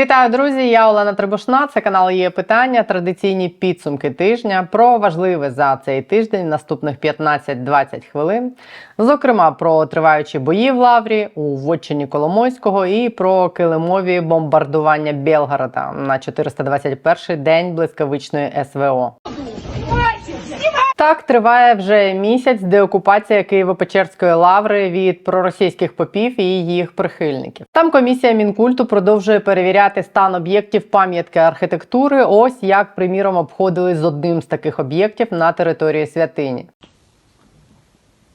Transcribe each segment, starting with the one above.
Вітаю, друзі! Я Олена Трибушна. Це канал є питання. Традиційні підсумки тижня про важливе за цей тиждень, наступних 15-20 хвилин. Зокрема, про триваючі бої в Лаврі у Вотчині Коломойського і про килимові бомбардування Белгорода на 421-й день блискавичної СВО. Так триває вже місяць деокупація Києво-Печерської лаври від проросійських попів і їх прихильників. Там комісія мінкульту продовжує перевіряти стан об'єктів пам'ятки архітектури. Ось як, приміром, обходили з одним з таких об'єктів на території святині.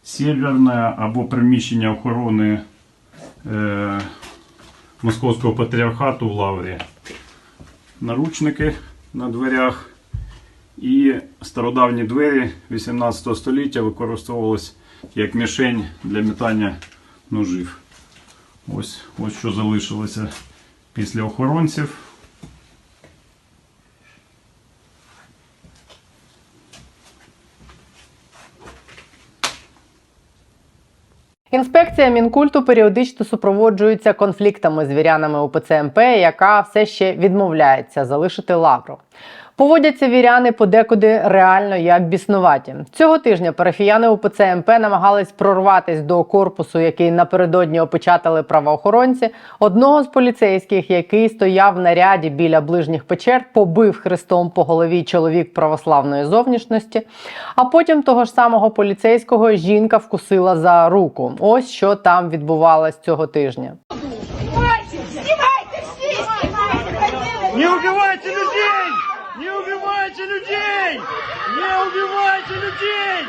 Сєвєрне або приміщення охорони е, Московського патріархату в Лаврі. Наручники на дверях і стародавні двері 18 століття використовувалися як мішень для метання ножів. Ось, ось що залишилося після охоронців. Інспекція мінкульту періодично супроводжується конфліктами з вірянами УПЦ МП, яка все ще відмовляється залишити лавру. Поводяться віряни подекуди реально як біснуваті. Цього тижня парафіяни УПЦ МП намагались прорватись до корпусу, який напередодні опечатали правоохоронці. Одного з поліцейських, який стояв в наряді біля ближніх печер, побив хрестом по голові чоловік православної зовнішності. А потім того ж самого поліцейського жінка вкусила за руку. Ось що там відбувалось цього тижня. Снимайте! Снимайте все! Снимайте! Не убивайте людей! Не убивайте людей! Не убивайте людей!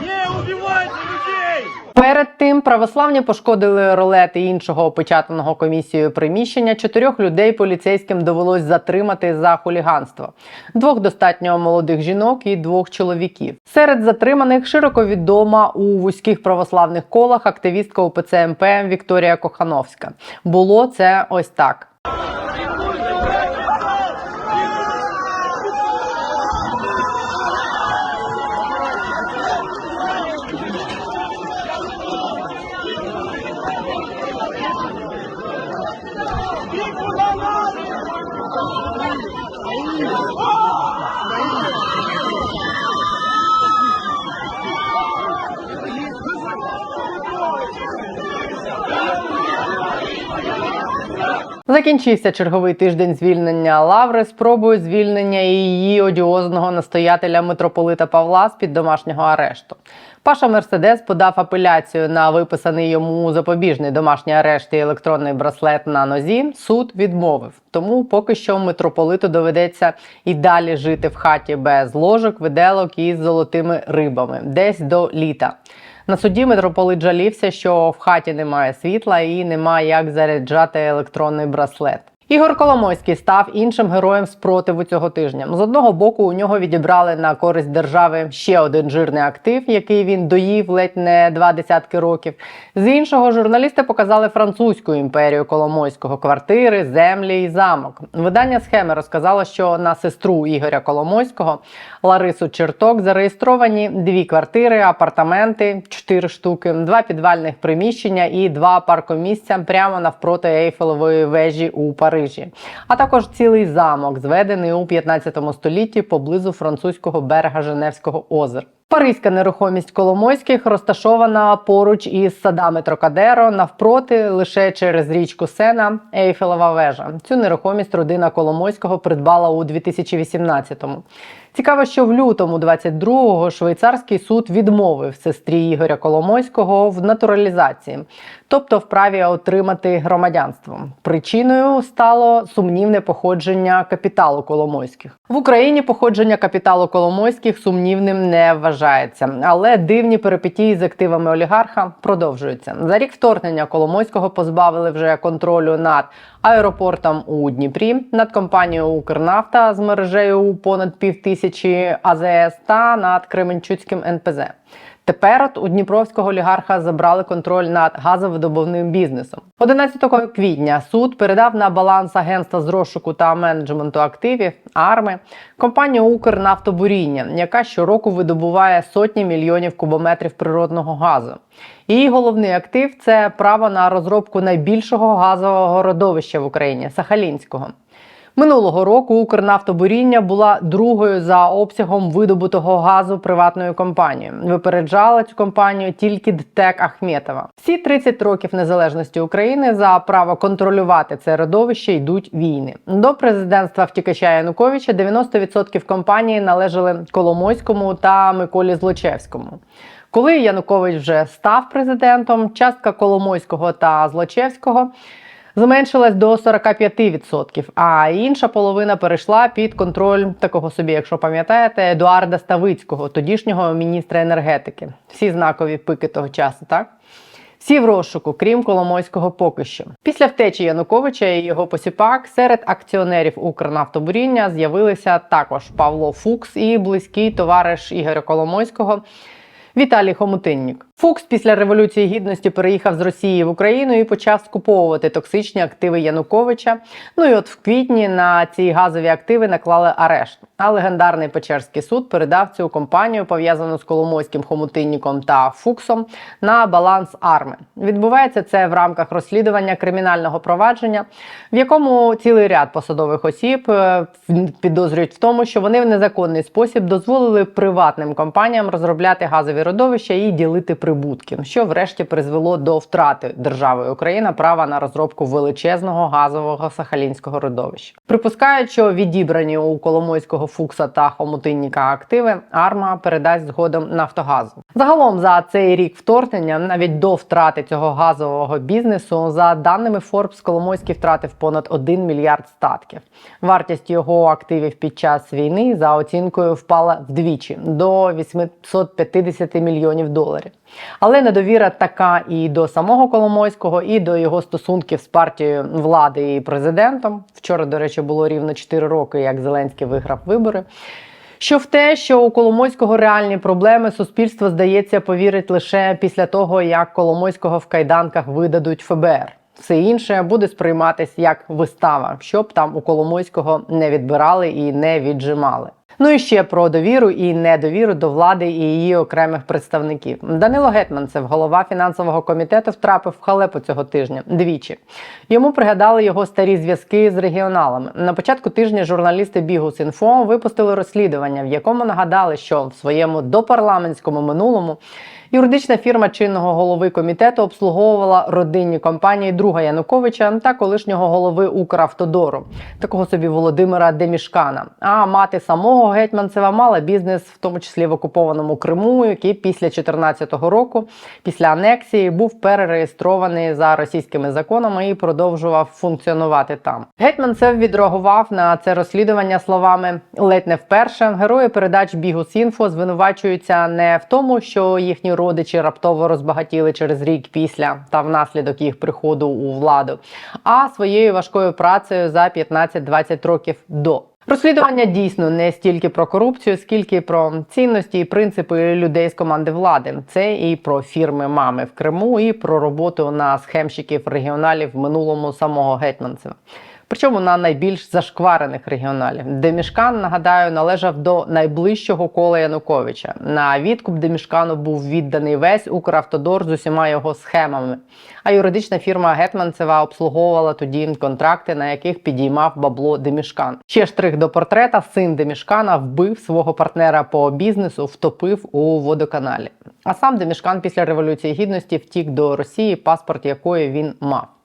Не убивайте людей! Перед тим православні пошкодили ролети іншого опечатаного комісією приміщення. Чотирьох людей поліцейським довелось затримати за хуліганство: двох достатньо молодих жінок і двох чоловіків. Серед затриманих широко відома у вузьких православних колах активістка УПЦ МП Вікторія Кохановська. Було це ось так. Закінчився черговий тиждень звільнення Лаври. Спробою звільнення її одіозного настоятеля митрополита Павла з під домашнього арешту. Паша Мерседес подав апеляцію на виписаний йому запобіжний домашній арешт і електронний браслет на нозі. Суд відмовив. Тому поки що митрополиту доведеться і далі жити в хаті без ложок, виделок і з золотими рибами, десь до літа. На суді митрополит жалівся, що в хаті немає світла і немає як заряджати електронний браслет. Ігор Коломойський став іншим героєм спротиву цього тижня. З одного боку, у нього відібрали на користь держави ще один жирний актив, який він доїв ледь не два десятки років. З іншого журналісти показали французьку імперію Коломойського квартири, землі і замок. Видання схеми розказало, що на сестру Ігоря Коломойського Ларису Черток зареєстровані дві квартири, апартаменти, чотири штуки, два підвальних приміщення і два паркомісця прямо навпроти Ейфелевої вежі у Парижі, а також цілий замок, зведений у 15 столітті поблизу французького берега Женевського озера. Паризька нерухомість Коломойських розташована поруч із садами Трокадеро, навпроти лише через річку Сена Ейфелева вежа. Цю нерухомість родина Коломойського придбала у 2018-му. Цікаво, що в лютому 22-го швейцарський суд відмовив сестрі Ігоря Коломойського в натуралізації, тобто в праві отримати громадянство. Причиною стало сумнівне походження капіталу Коломойських в Україні. Походження капіталу Коломойських сумнівним не вважається, але дивні перипетії з активами олігарха продовжуються. За рік вторгнення Коломойського позбавили вже контролю над аеропортом у Дніпрі, над компанією Укрнафта з мережею понад півтисячі АЗС та над Кременчуцьким НПЗ. Тепер от у дніпровського олігарха забрали контроль над газовидобувним бізнесом. 11 квітня суд передав на баланс агентства з розшуку та менеджменту активів арми компанію Укрнафтобуріння, яка щороку видобуває сотні мільйонів кубометрів природного газу. Її головний актив це право на розробку найбільшого газового родовища в Україні Сахалінського. Минулого року Укрнафтобуріння була другою за обсягом видобутого газу приватною компанією. Випереджала цю компанію тільки ДТЕК Ахметова. Всі 30 років незалежності України за право контролювати це родовище йдуть війни. До президентства втікача Януковича 90% компанії належали Коломойському та Миколі Злочевському. Коли Янукович вже став президентом, частка Коломойського та Злочевського зменшилась до 45%, а інша половина перейшла під контроль такого собі, якщо пам'ятаєте, Едуарда Ставицького, тодішнього міністра енергетики. Всі знакові пики того часу, так? Всі в розшуку, крім Коломойського поки що. Після втечі Януковича і його посіпак серед акціонерів Укрнафтобуріння з'явилися також Павло Фукс і близький товариш Ігоря Коломойського Віталій Хомутиннік. Фукс після революції гідності переїхав з Росії в Україну і почав скуповувати токсичні активи Януковича. Ну і от в квітні на ці газові активи наклали арешт. А легендарний Печерський суд передав цю компанію, пов'язану з Коломойським хомутинніком та Фуксом, на баланс арми. Відбувається це в рамках розслідування кримінального провадження, в якому цілий ряд посадових осіб е, підозрюють в тому, що вони в незаконний спосіб дозволили приватним компаніям розробляти газові родовища і ділити прибутки, що врешті призвело до втрати державою Україна права на розробку величезного газового сахалінського родовища. Припускають, що відібрані у Коломойського Фукса та Хомутинніка активи Арма передасть згодом Нафтогазу. Загалом за цей рік вторгнення, навіть до втрати цього газового бізнесу, за даними Forbes, Коломойський втратив понад 1 мільярд статків. Вартість його активів під час війни за оцінкою впала вдвічі до 850 мільйонів доларів. Але недовіра така і до самого Коломойського, і до його стосунків з партією влади і президентом. Вчора, до речі, було рівно 4 роки, як Зеленський виграв вибори. Що в те, що у Коломойського реальні проблеми суспільство здається повірить лише після того, як Коломойського в кайданках видадуть ФБР. Все інше буде сприйматись як вистава, щоб там у Коломойського не відбирали і не віджимали. Ну і ще про довіру і недовіру до влади і її окремих представників. Данило Гетманцев, голова фінансового комітету, втрапив в халепу цього тижня двічі. Йому пригадали його старі зв'язки з регіоналами. На початку тижня журналісти Бігус.Інфо випустили розслідування, в якому нагадали, що в своєму допарламентському минулому юридична фірма чинного голови комітету обслуговувала родинні компанії друга Януковича та колишнього голови Укравтодору, такого собі Володимира Демішкана. А мати самого Гетьманцева мала бізнес, в тому числі в окупованому Криму, який після 2014 року, після анексії, був перереєстрований за російськими законами і продовжував функціонувати там. Гетьманцев відреагував на це розслідування словами ледь не вперше. Герої передач Бігус.Інфо звинувачуються не в тому, що їхні родичі раптово розбагатіли через рік після та внаслідок їх приходу у владу, а своєю важкою працею за 15-20 років до. Розслідування дійсно не стільки про корупцію, скільки про цінності і принципи людей з команди влади. Це і про фірми мами в Криму, і про роботу на схемщиків регіоналів в минулому самого Гетьманцева. Причому на найбільш зашкварених регіоналів. Демішкан, нагадаю, належав до найближчого кола Януковича. На відкуп Демішкану був відданий весь Укравтодор з усіма його схемами. А юридична фірма Гетманцева обслуговувала тоді контракти, на яких підіймав бабло Демішкан. Ще штрих до портрета син Демішкана вбив свого партнера по бізнесу, втопив у водоканалі. А сам Демішкан після революції гідності втік до Росії, паспорт якої він мав.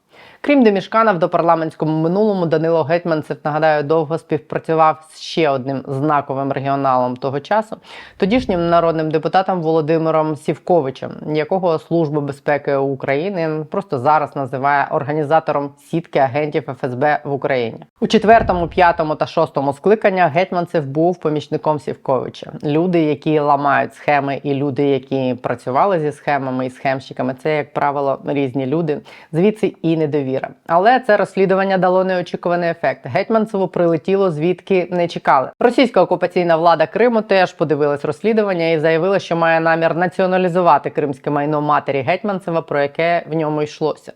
Крім Демішкана, в допарламентському минулому Данило Гетьманцев, нагадаю, довго співпрацював з ще одним знаковим регіоналом того часу, тодішнім народним депутатом Володимиром Сівковичем, якого Служба безпеки України просто зараз називає організатором сітки агентів ФСБ в Україні. У четвертому, п'ятому та шостому скликаннях Гетьманцев був помічником Сівковича. Люди, які ламають схеми, і люди, які працювали зі схемами і схемщиками, це як правило різні люди. Звідси і недовіра. Довіра. Але це розслідування дало неочікуваний ефект. Гетьманцеву прилетіло звідки не чекали. Російська окупаційна влада Криму теж подивилась розслідування і заявила, що має намір націоналізувати кримське майно матері Гетьманцева, про яке в ньому йшлося.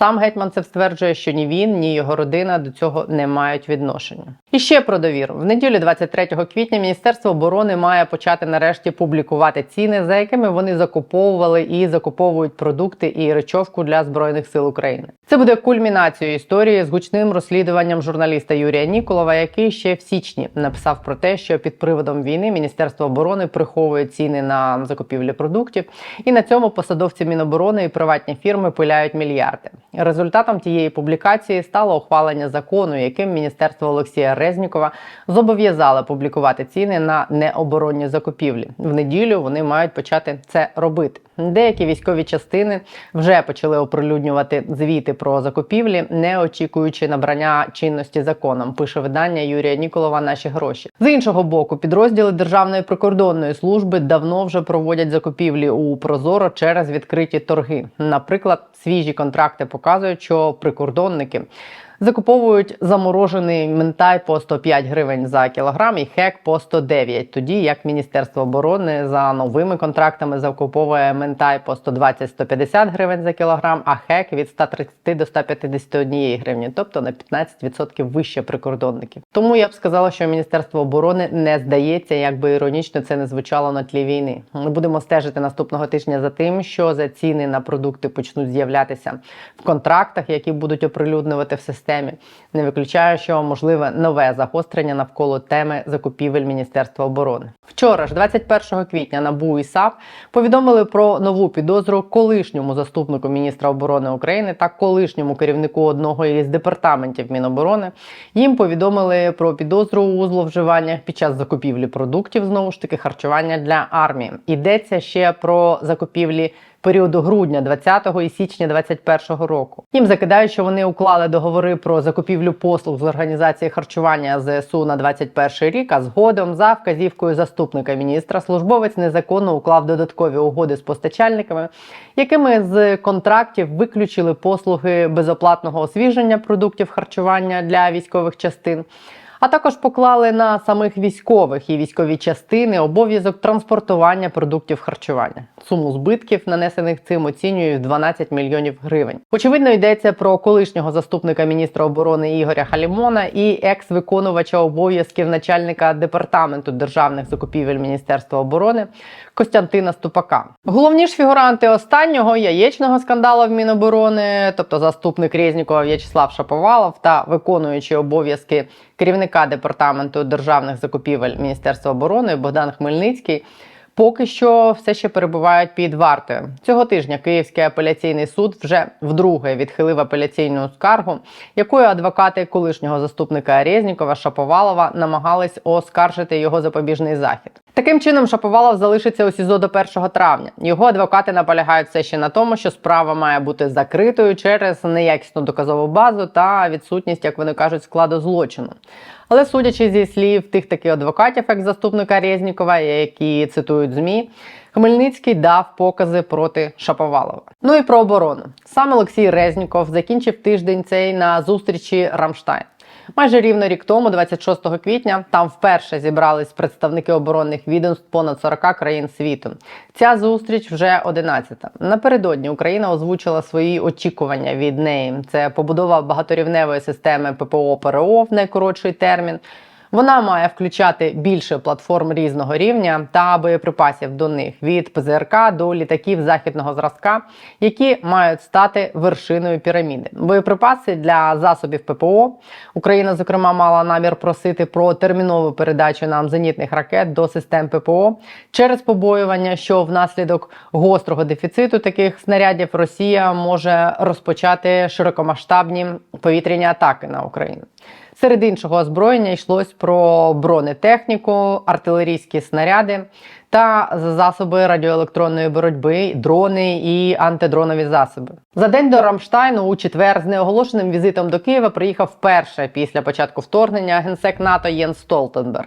Сам Гетьманцев стверджує, що ні він, ні його родина до цього не мають відношення. І ще про довіру. В неділю 23 квітня Міністерство оборони має почати нарешті публікувати ціни, за якими вони закуповували і закуповують продукти і речовку для збройних сил України. Це буде кульмінацією історії з гучним розслідуванням журналіста Юрія Ніколова, який ще в січні написав про те, що під приводом війни Міністерство оборони приховує ціни на закупівлі продуктів, і на цьому посадовці Міноборони і приватні фірми пиляють мільярди. Результатом тієї публікації стало ухвалення закону, яким міністерство Олексія Резнікова зобов'язало публікувати ціни на необоронні закупівлі. В неділю вони мають почати це робити. Деякі військові частини вже почали оприлюднювати звіти про закупівлі, не очікуючи набрання чинності законом. Пише видання Юрія Ніколова Наші гроші. З іншого боку, підрозділи Державної прикордонної служби давно вже проводять закупівлі у Прозоро через відкриті торги. Наприклад, свіжі контракти показують, що прикордонники. Закуповують заморожений ментай по 105 гривень за кілограм і хек по 109, тоді як Міністерство оборони за новими контрактами закуповує ментай по 120-150 гривень за кілограм, а хек від 130 до 151 гривні, тобто на 15% вище прикордонників. Тому я б сказала, що Міністерство оборони не здається, як би іронічно це не звучало на тлі війни. Ми будемо стежити наступного тижня за тим, що за ціни на продукти почнуть з'являтися в контрактах, які будуть оприлюднювати в системі. Не виключаю, що можливе нове загострення навколо теми закупівель Міністерства оборони. Вчора ж, 21 квітня, НАБУ і САП повідомили про нову підозру колишньому заступнику міністра оборони України та колишньому керівнику одного із департаментів Міноборони. Їм повідомили про підозру у зловживаннях під час закупівлі продуктів знову ж таки харчування для армії. Йдеться ще про закупівлі періоду грудня 20-го і січня 21-го року. Їм закидають, що вони уклали договори про закупівлю послуг з організації харчування ЗСУ на 21 рік. А згодом за вказівкою заступника міністра службовець незаконно уклав додаткові угоди з постачальниками, якими з контрактів виключили послуги безоплатного освіження продуктів харчування для військових частин. А також поклали на самих військових і військові частини обов'язок транспортування продуктів харчування. Суму збитків, нанесених цим, оцінюють в 12 мільйонів гривень. Очевидно, йдеться про колишнього заступника міністра оборони Ігоря Халімона і екс-виконувача обов'язків начальника департаменту державних закупівель Міністерства оборони Костянтина Ступака. Головні ж фігуранти останнього яєчного скандалу в Міноборони, тобто заступник Резнікова В'ячеслав Шаповалов та виконуючий обов'язки керівника департаменту державних закупівель Міністерства оборони Богдан Хмельницький. Поки що все ще перебувають під вартою. Цього тижня Київський апеляційний суд вже вдруге відхилив апеляційну скаргу, якою адвокати колишнього заступника Резнікова Шаповалова намагались оскаржити його запобіжний захід. Таким чином, Шаповалов залишиться у СІЗО до 1 травня. Його адвокати наполягають все ще на тому, що справа має бути закритою через неякісну доказову базу та відсутність, як вони кажуть, складу злочину. Але судячи зі слів тих таких адвокатів, як заступника Резнікова, які цитують ЗМІ, Хмельницький дав покази проти Шаповалова. Ну і про оборону. Сам Олексій Резніков закінчив тиждень цей на зустрічі Рамштайн. Майже рівно рік тому, 26 квітня, там вперше зібрались представники оборонних відомств понад 40 країн світу. Ця зустріч вже 11-та. Напередодні Україна озвучила свої очікування від неї. Це побудова багаторівневої системи ППО ПРО в найкоротший термін. Вона має включати більше платформ різного рівня та боєприпасів до них від ПЗРК до літаків західного зразка, які мають стати вершиною піраміди. Боєприпаси для засобів ППО Україна, зокрема, мала намір просити про термінову передачу нам зенітних ракет до систем ППО через побоювання, що внаслідок гострого дефіциту таких снарядів Росія може розпочати широкомасштабні повітряні атаки на Україну. Серед іншого озброєння йшлось про бронетехніку, артилерійські снаряди та засоби радіоелектронної боротьби, дрони і антидронові засоби. За день до Рамштайну у четвер з неоголошеним візитом до Києва приїхав вперше після початку вторгнення генсек НАТО Єн Столтенберг.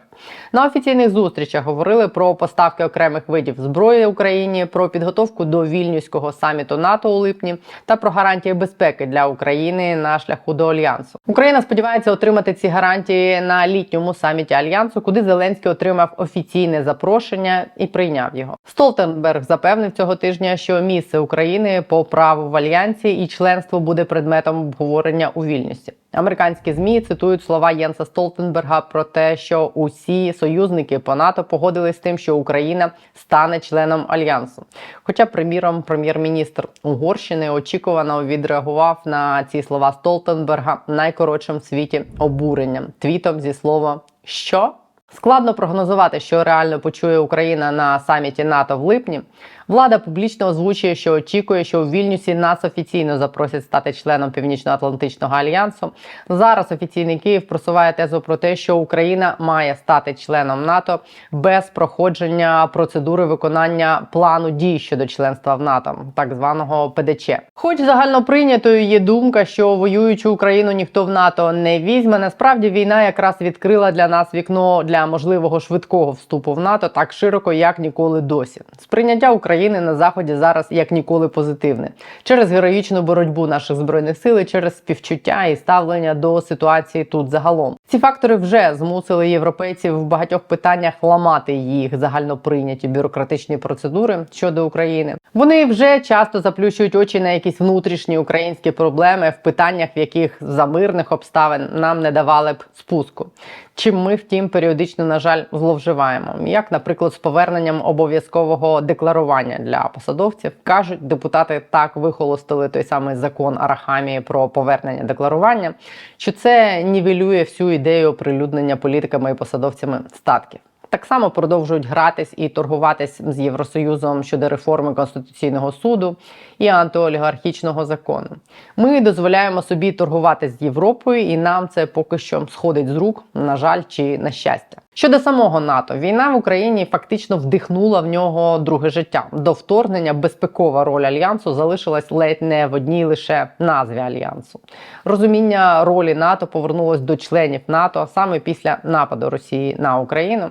На офіційних зустрічах говорили про поставки окремих видів зброї Україні, про підготовку до вільнюського саміту НАТО у липні та про гарантії безпеки для України на шляху до альянсу. Україна сподівається отримати ці гарантії на літньому саміті альянсу, куди Зеленський отримав офіційне запрошення і прийняв його. Столтенберг запевнив цього тижня, що місце України по праву в альянсі і членство буде предметом обговорення у вільнюсі. Американські змі цитують слова Єнса Столтенберга про те, що усі союзники по НАТО погодились з тим, що Україна стане членом альянсу. Хоча, приміром, прем'єр-міністр Угорщини очікувано відреагував на ці слова Столтенберга найкоротшим в світі обуренням твітом зі слова що. Складно прогнозувати, що реально почує Україна на саміті НАТО в липні. Влада публічно озвучує, що очікує, що у Вільнюсі нас офіційно запросять стати членом Північно-Атлантичного альянсу. Зараз офіційний Київ просуває тезу про те, що Україна має стати членом НАТО без проходження процедури виконання плану дій щодо членства в НАТО, так званого ПДЧ. Хоч загальноприйнятою є думка, що воюючу Україну ніхто в НАТО не візьме. Насправді війна якраз відкрила для нас вікно для можливого швидкого вступу в НАТО так широко, як ніколи досі. Сприйняття України на заході зараз як ніколи позитивне через героїчну боротьбу наших збройних сил, через співчуття і ставлення до ситуації тут загалом. Ці фактори вже змусили європейців в багатьох питаннях ламати їх загальноприйняті бюрократичні процедури щодо України. Вони вже часто заплющують очі на якісь внутрішні українські проблеми в питаннях, в яких за мирних обставин нам не давали б спуску. Чим ми, втім, періодично, на жаль, зловживаємо, як, наприклад, з поверненням обов'язкового декларування для посадовців кажуть депутати, так вихолостили той самий закон Арахамії про повернення декларування, що це нівелює всю ідею оприлюднення політиками і посадовцями статків. Так само продовжують гратись і торгуватись з Євросоюзом щодо реформи конституційного суду і антиолігархічного закону. Ми дозволяємо собі торгувати з Європою, і нам це поки що сходить з рук, на жаль, чи на щастя. Щодо самого НАТО, війна в Україні фактично вдихнула в нього друге життя. До вторгнення безпекова роль альянсу залишилась ледь не в одній лише назві альянсу. Розуміння ролі НАТО повернулось до членів НАТО саме після нападу Росії на Україну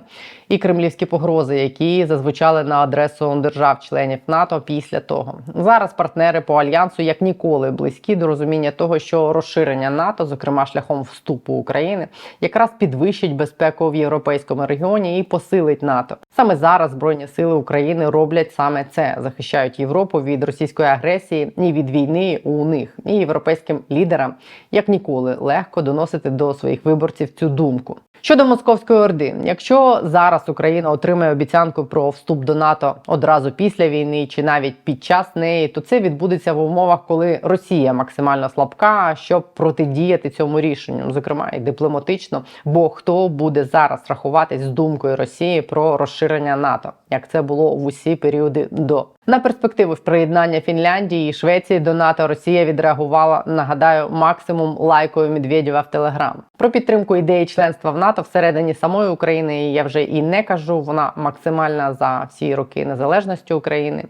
і кремлівські погрози, які зазвучали на адресу держав-членів НАТО після того. Зараз партнери по альянсу як ніколи близькі до розуміння того, що розширення НАТО, зокрема шляхом вступу України, якраз підвищить безпеку в європейському регіоні і посилить НАТО. Саме зараз збройні сили України роблять саме це, захищають Європу від російської агресії і від війни у них і європейським лідерам як ніколи легко доносити до своїх виборців цю думку. Щодо московської орди, якщо зараз Україна отримає обіцянку про вступ до НАТО одразу після війни чи навіть під час неї, то це відбудеться в умовах, коли Росія максимально слабка, щоб протидіяти цьому рішенню, зокрема і дипломатично. Бо хто буде зараз рахуватись з думкою Росії про розширення НАТО, як це було в усі періоди до на перспективу приєднання Фінляндії і Швеції до НАТО Росія відреагувала, нагадаю, максимум лайкою Медведєва в Телеграм. Про підтримку ідеї членства в НАТО всередині самої України я вже і не кажу. Вона максимальна за всі роки незалежності України.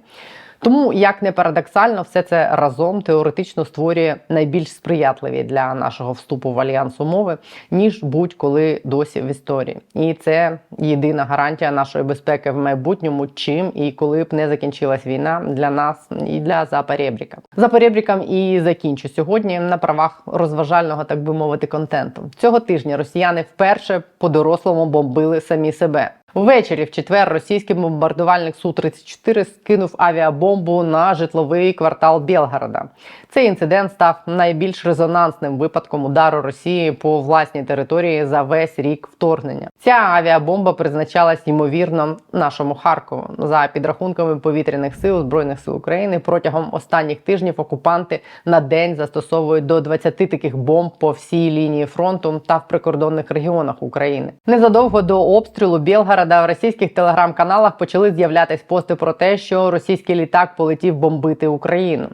Тому, як не парадоксально, все це разом теоретично створює найбільш сприятливі для нашого вступу в альянс умови, ніж будь-коли досі в історії. І це єдина гарантія нашої безпеки в майбутньому, чим і коли б не закінчилась війна для нас і для Запорєбріка. Запорєбрікам і закінчу сьогодні на правах розважального, так би мовити, контенту. Цього тижня росіяни вперше по-дорослому бомбили самі себе. Ввечері в четвер російський бомбардувальник Су-34 скинув авіабомбу на житловий квартал Білгорода. Цей інцидент став найбільш резонансним випадком удару Росії по власній території за весь рік вторгнення. Ця авіабомба призначалась ймовірно нашому Харкову. За підрахунками повітряних сил збройних сил України протягом останніх тижнів окупанти на день застосовують до 20 таких бомб по всій лінії фронту та в прикордонних регіонах України. Незадовго до обстрілу Білгорода в російських телеграм-каналах почали з'являтись пости про те, що російський літак полетів бомбити Україну.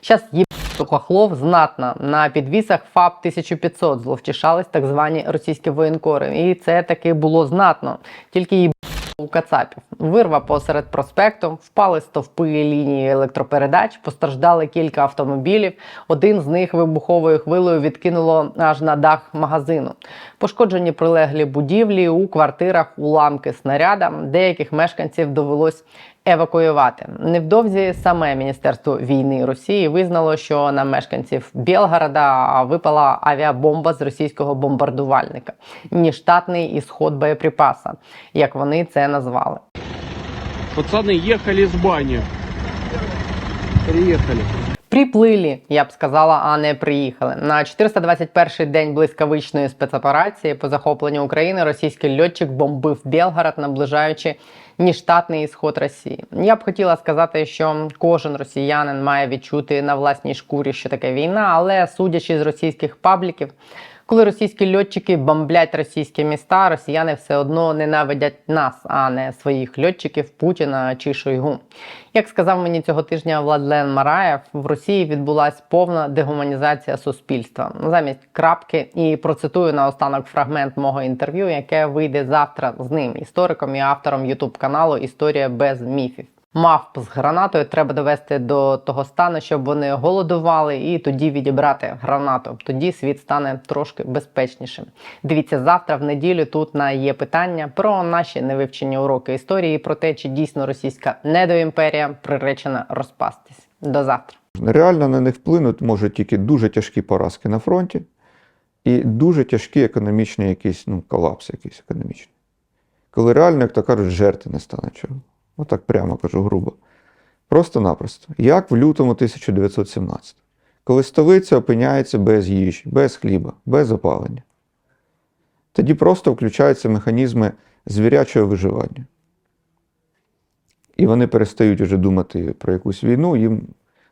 Щас є хохлов знатно на підвісах ФАП 1500 зловтішались так звані російські воєнкори, і це таки було знатно. Тільки їб у Кацапів. Вирва посеред проспекту, впали стовпи лінії електропередач, постраждали кілька автомобілів. Один з них вибуховою хвилею відкинуло аж на дах магазину. Пошкоджені прилеглі будівлі у квартирах, уламки снаряда. Деяких мешканців довелось евакуювати. Невдовзі саме Міністерство війни Росії визнало, що на мешканців Білгорода випала авіабомба з російського бомбардувальника, ніштатний ісход боєприпаса, як вони це назвали. Пацани їхали з бані. Приехали. Приплили, я б сказала, а не приїхали. На 421-й день блискавичної спецоперації по захопленню України російський льотчик бомбив Белгород, наближаючи ніштатний ісход Росії. Я б хотіла сказати, що кожен росіянин має відчути на власній шкурі, що таке війна, але судячи з російських пабліків, коли російські льотчики бомблять російські міста, росіяни все одно ненавидять нас, а не своїх льотчиків Путіна чи Шойгу. Як сказав мені цього тижня Владлен Мараєв, в Росії відбулася повна дегуманізація суспільства. Замість крапки і процитую наостанок фрагмент мого інтерв'ю, яке вийде завтра з ним, істориком і автором Ютуб каналу Історія без міфів. Мавп з гранатою треба довести до того стану, щоб вони голодували, і тоді відібрати гранату. Тоді світ стане трошки безпечнішим. Дивіться завтра в неділю. Тут на є питання про наші невивчені уроки історії, про те, чи дійсно російська недоімперія приречена розпастись. До завтра. Реально на них вплинуть можуть тільки дуже тяжкі поразки на фронті і дуже тяжкі економічні якісь, ну, колапс якийсь економічний. Коли реально, як то кажуть, жертви не стане чого. Отак прямо кажу грубо. Просто-напросто. Як в лютому 1917, коли столиця опиняється без їжі, без хліба, без опалення. Тоді просто включаються механізми звірячого виживання. І вони перестають вже думати про якусь війну, їм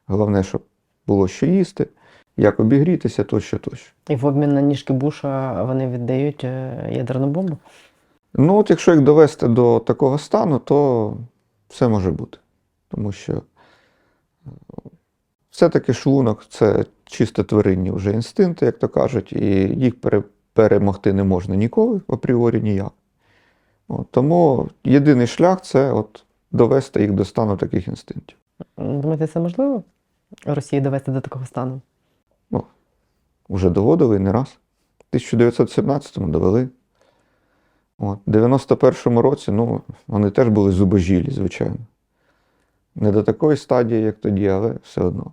головне, щоб було що їсти, як обігрітися, тощо, тощо. І в обмін на ніжки Буша вони віддають е, ядерну бомбу. Ну, от якщо їх довести до такого стану, то все може бути. Тому що е, все-таки шлунок це чисто тваринні вже інстинкти, як то кажуть, і їх перемогти не можна ніколи, апріорі ніяк. От, тому єдиний шлях це от довести їх до стану таких інстинктів. Думаєте, це можливо Росії довести до такого стану? Уже доводили не раз. В 1917-му довели. От. В 91-му році ну, вони теж були зубожілі, звичайно. Не до такої стадії, як тоді, але все одно.